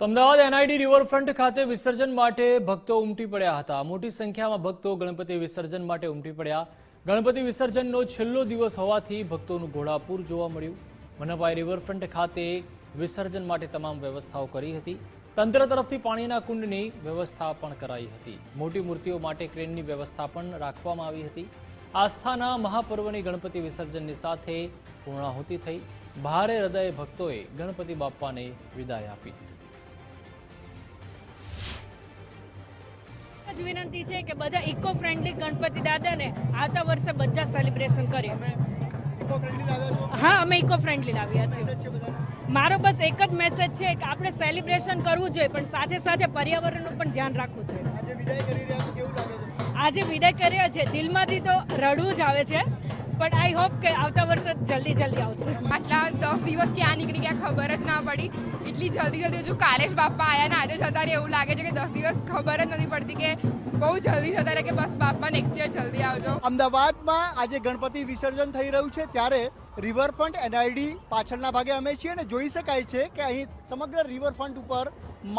તો Ahmedabad NID riverfront ખાતે વિસર્જન માટે ભક્તો ઉમટી પડ્યા હતા. મોટી સંખ્યામાં ભક્તો ગણપતિ વિસર્જન માટે ઉમટી પડ્યા. ગણપતિ વિસર્જનનો છેલ્લો દિવસ હોવાથી ભક્તોનું ઘોડાપૂર જોવા મળ્યું. મનપાએ રિવરફ્રન્ટ ખાતે વિસર્જન માટે તમામ વ્યવસ્થાઓ કરી હતી. તંત્ર તરફથી પાણીના કુંડની વ્યવસ્થા પણ કરાઈ હતી. મોટી મૂર્તિઓ માટે ક્રેનની વ્યવસ્થા પણ રાખવામાં આવી હતી. આસ્થાના મહાપર્વની ગણપતિ વિસર્જનની સાથે પૂર્ણાહુતિ થઈ. ભારે હૃદય ભક્તોએ ગણપતિ બાપ્પાને વિદાય આપી. જ વિનંતી છે કે બધા ઇકો ફ્રેન્ડલી ગણપતિ દાદાને આવતા વર્ષે બધા સેલિબ્રેશન કરીએ. હા અમે ઇકો ફ્રેન્ડલી લાવ્યા છીએ. મારો બસ એક જ મેસેજ છે કે આપણે સેલિબ્રેશન કરવું જોઈએ પણ સાથે સાથે પર્યાવરણનું પણ ધ્યાન રાખવું છે આજે વિદાય કર્યા છે. દિલમાંથી તો રડવું જ આવે છે. પણ આઈ હોપ કે આવતા વર્ષે જલ્દી જલ્દી આવશે. આટલા દસ દિવસ ક્યાં નીકળી ગયા ખબર જ ના પડી. એટલી જલ્દી જલ્દી હજુ કાલે જ બાપા આવ્યા ને આજે જતા રહે એવું લાગે છે કે દસ દિવસ ખબર જ નથી પડતી કે બહુ જલ્દી જતા રહે કે બસ બાપા નેક્સ્ટ યર જલ્દી આવજો. અમદાવાદમાં આજે ગણપતિ વિસર્જન થઈ રહ્યું છે ત્યારે રિવરફ્રન્ટ એનઆઈડી પાછળના ભાગે અમે છીએ અને જોઈ શકાય છે કે અહીં સમગ્ર રિવરફ્રન્ટ ઉપર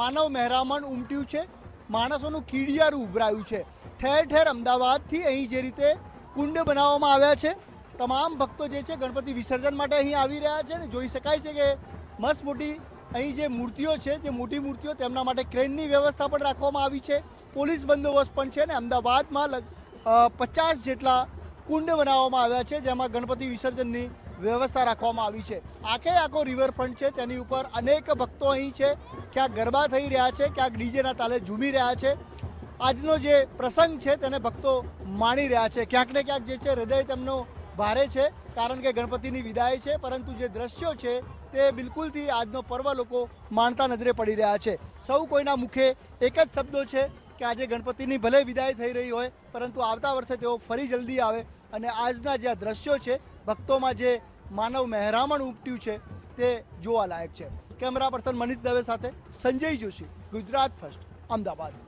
માનવ મહેરામણ ઉમટ્યું છે. માણસોનું કીડિયારું ઉભરાયું છે. ઠેર ઠેર અમદાવાદથી અહીં જે રીતે કુંડ બનાવવામાં આવ્યા છે. તમામ ભક્તો જે છે ગણપતિ વિસર્જન માટે અહીં આવી રહ્યા છે અને જોઈ શકાય છે કે મસ્ત મોટી અહીં જે મૂર્તિઓ છે, જે મોટી મૂર્તિઓ તેમના માટે ક્રેનની વ્યવસ્થા પણ રાખવામાં આવી છે. પોલીસ બંદોબસ્ત પણ છે અને અમદાવાદમાં પચાસ જેટલા કુંડ બનાવવામાં આવ્યા છે, જેમાં ગણપતિ વિસર્જનની વ્યવસ્થા રાખવામાં આવી છે. આખે આખો રિવરફ્રન્ટ છે, તેની ઉપર અનેક ભક્તો અહીં છે. ક્યાંક ગરબા થઈ રહ્યા છે, ક્યાંક ડીજેના તાલે ઝૂમી રહ્યા છે. આજનો જે પ્રસંગ છે તેને ભક્તો માણી રહ્યા છે. ક્યાંક ને ક્યાંક જે છે હૃદય તેમનો ભારે છે, કારણ કે ગણપતિની વિદાય છે, પરંતુ જે દ્રશ્યો છે તે બિલકુલથી આજનો પર્વ લોકો માણતા નજરે પડી રહ્યા છે. સૌ કોઈના મુખે એક જ શબ્દો છે કે આજે ગણપતિની ભલે વિદાય થઈ રહી હોય, પરંતુ આવતા વર્ષે તેઓ ફરી જલ્દી આવે અને આજના જે આ દ્રશ્યો છે, ભક્તોમાં જે માનવ મહેરામણ ઉપટ્યું છે તે જોવાલાયક છે. કેમેરા પર્સન મનીષ દવે સાથે સંજય જોશી, ગુજરાત ફર્સ્ટ, અમદાવાદ.